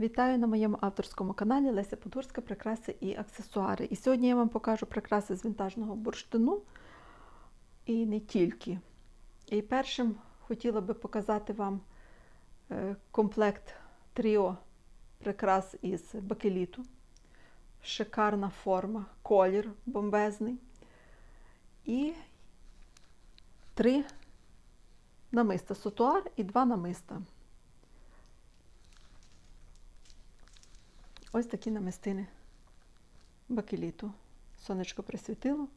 Вітаю на моєму авторському каналі Леся Подгурська Прикраси і аксесуари. І сьогодні я вам покажу прикраси з вінтажного бурштину і не тільки. І першим хотіла би показати вам е, комплект тріо прикрас із бакеліту. Шикарна форма, колір бомбезний. І три намиста сутуар і два намиста. Ось такі намистини бакеліту. Сонечко присвітило.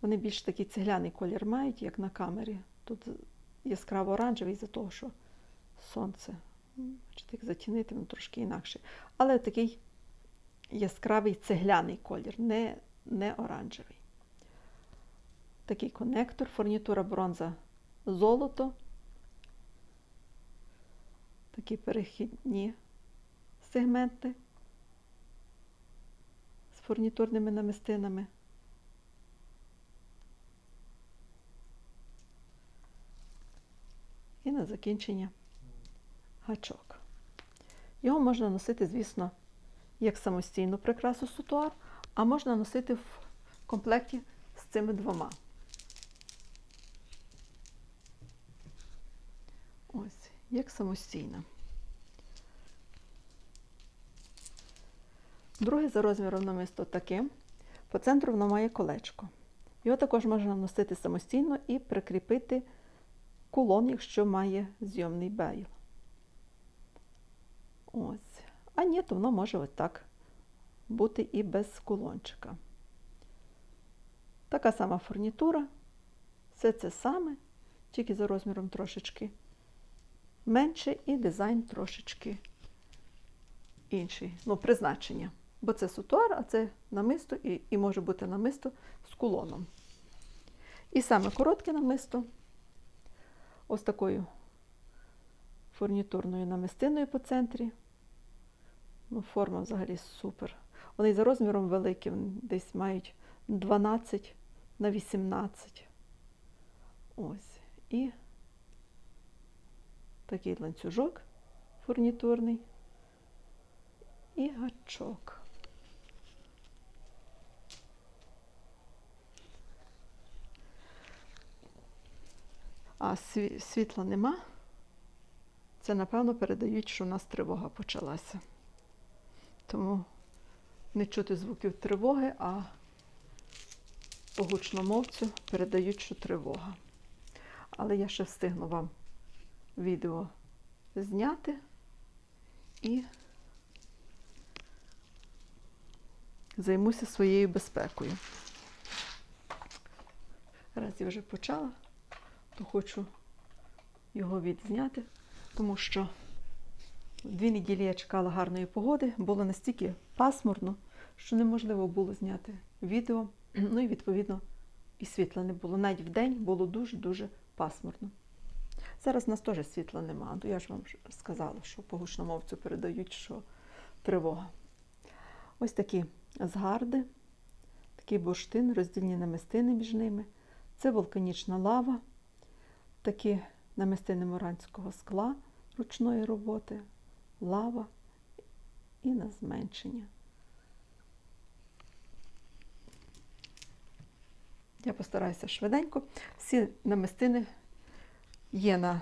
Вони більш такий цегляний колір мають, як на камері. Тут яскраво оранжевий за того, що сонце. Бачите, як затінити, воно трошки інакше. Але такий яскравий цегляний колір, не, не оранжевий. Такий конектор, фурнітура бронза золото. Такі перехідні сегменти з фурнітурними намистинами. І на закінчення гачок. Його можна носити, звісно, як самостійну прикрасу сутуар, а можна носити в комплекті з цими двома. Ось, як самостійна. Друге за розміром намисто таке. По центру воно має колечко. Його також можна носити самостійно і прикріпити кулон, якщо має зйомний бейл. Ось. А ні, то воно може ось так бути і без кулончика. Така сама фурнітура. Все це саме, тільки за розміром трошечки менше і дизайн трошечки інший. Ну, призначення. Бо це сутуар, а це намисто, і, і може бути намисто з кулоном. І саме коротке намисто ось такою фурнітурною намистиною по центрі. Ну, Форма взагалі супер. Вони за розміром великі, десь мають 12 на 18. Ось. І такий ланцюжок фурнітурний і гачок. А світла нема. Це, напевно, передають, що у нас тривога почалася. Тому не чути звуків тривоги, а по гучномовцю передають, що тривога. Але я ще встигну вам відео зняти і займуся своєю безпекою. Раз я вже почала, то хочу його відзняти, тому що дві неділі я чекала гарної погоди, було настільки пасмурно, що неможливо було зняти відео. Ну і відповідно і світла не було. Навіть в день було дуже-дуже пасмурно. Зараз у нас теж світла нема. Я ж вам сказала, що по гучномовцю передають, що тривога. Ось такі згарди, такий бурштин, роздільні намистини між ними. Це вулканічна лава, такі намистини моранського скла ручної роботи, лава і на зменшення. Я постараюся швиденько. Всі намистини є на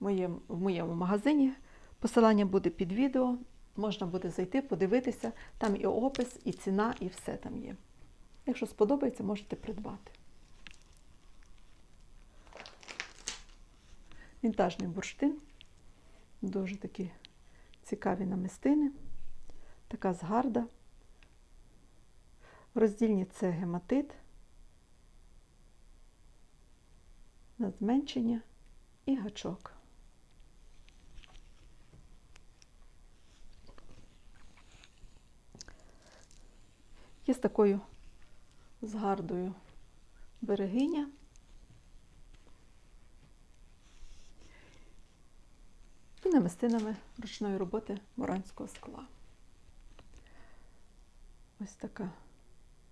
моєму, в моєму магазині. Посилання буде під відео. Можна буде зайти, подивитися. Там і опис, і ціна, і все там є. Якщо сподобається, можете придбати. Вінтажний бурштин. Дуже такі цікаві намистини. Така згарда. Роздільні це гематит. На зменшення і гачок. Є з такою згардою берегиня. Намистинами ручної роботи моранського скла. Ось така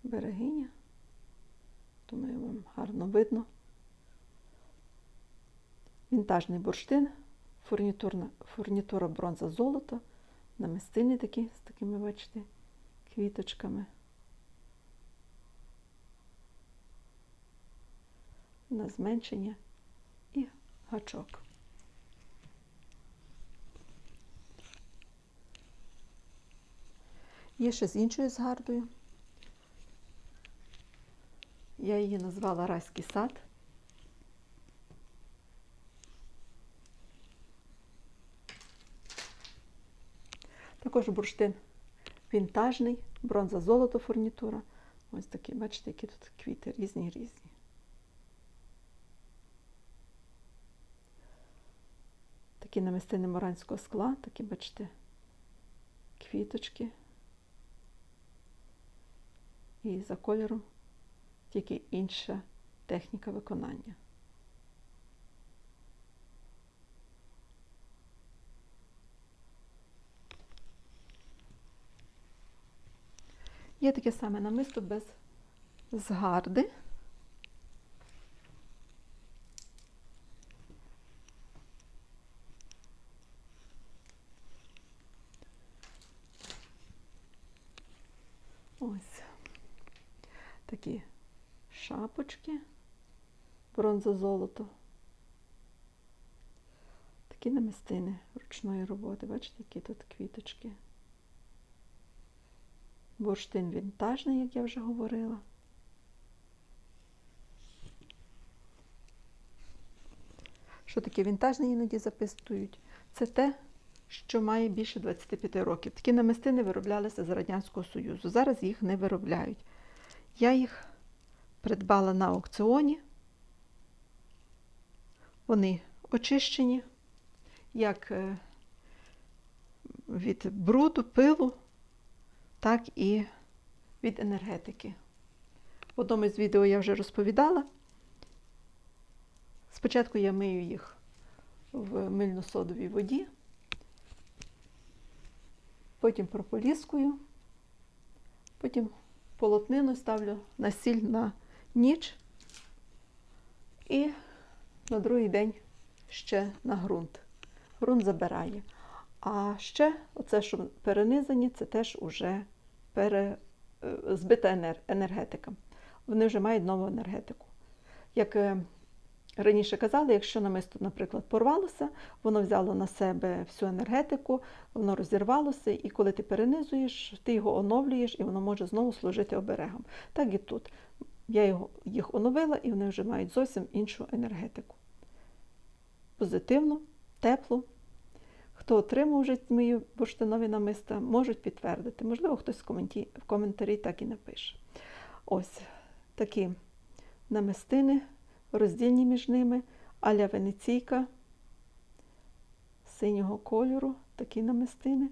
берегиня. Думаю, вам гарно видно. Вінтажний бурштин фурнітурна, фурнітура бронза золото, намистини такі з такими, бачите, квіточками. На зменшення і гачок. Є ще з іншою згардою. Я її назвала Райський сад. Також бурштин вінтажний, бронза золото фурнітура. Ось такі, бачите, які тут квіти різні різні. Такі намистини моранського скла, такі, бачите, квіточки. І за кольором тільки інша техніка виконання. Є таке саме намисто без згарди. Ось такі шапочки, бронзо-золото. Такі намистини ручної роботи. Бачите, які тут квіточки. Бурштин вінтажний, як я вже говорила. Що таке вінтажний іноді записують? Це те, що має більше 25 років. Такі намистини вироблялися з Радянського Союзу. Зараз їх не виробляють. Я їх придбала на аукціоні. Вони очищені, як е, від бруду, пилу, так і від енергетики. В одному з відео я вже розповідала. Спочатку я мию їх в мильно-содовій воді, потім прополіскую, потім полотнину ставлю на сіль на ніч і на другий день ще на ґрунт. Ґрунт забирає. А ще оце, що перенизані, це теж уже пере, е, збита енергетика. Вони вже мають нову енергетику. Як е, раніше казали, якщо намисто, наприклад, порвалося, воно взяло на себе всю енергетику, воно розірвалося, і коли ти перенизуєш, ти його оновлюєш, і воно може знову служити оберегом. Так і тут. Я його, їх оновила, і вони вже мають зовсім іншу енергетику. Позитивну, теплу. Хто отримав вже мої бурштинові намиста, можуть підтвердити. Можливо, хтось в, коменті, в коментарі так і напише. Ось такі намистини, роздільні між ними, аля венеційка синього кольору, такі намистини.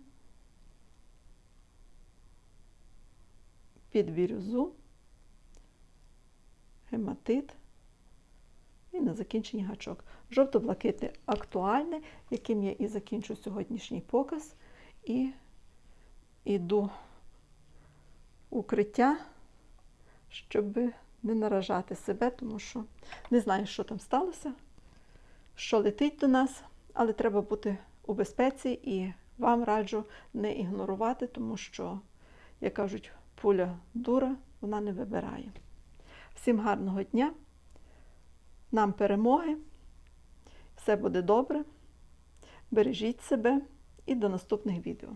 Під бірюзу, гематит і на закінченні гачок. Жовто-блакитне актуальне, яким я і закінчу сьогоднішній показ, і йду укриття, щоб не наражати себе, тому що не знаю, що там сталося, що летить до нас, але треба бути у безпеці і вам раджу не ігнорувати, тому що, як кажуть, пуля дура, вона не вибирає. Всім гарного дня, нам перемоги, все буде добре. Бережіть себе і до наступних відео.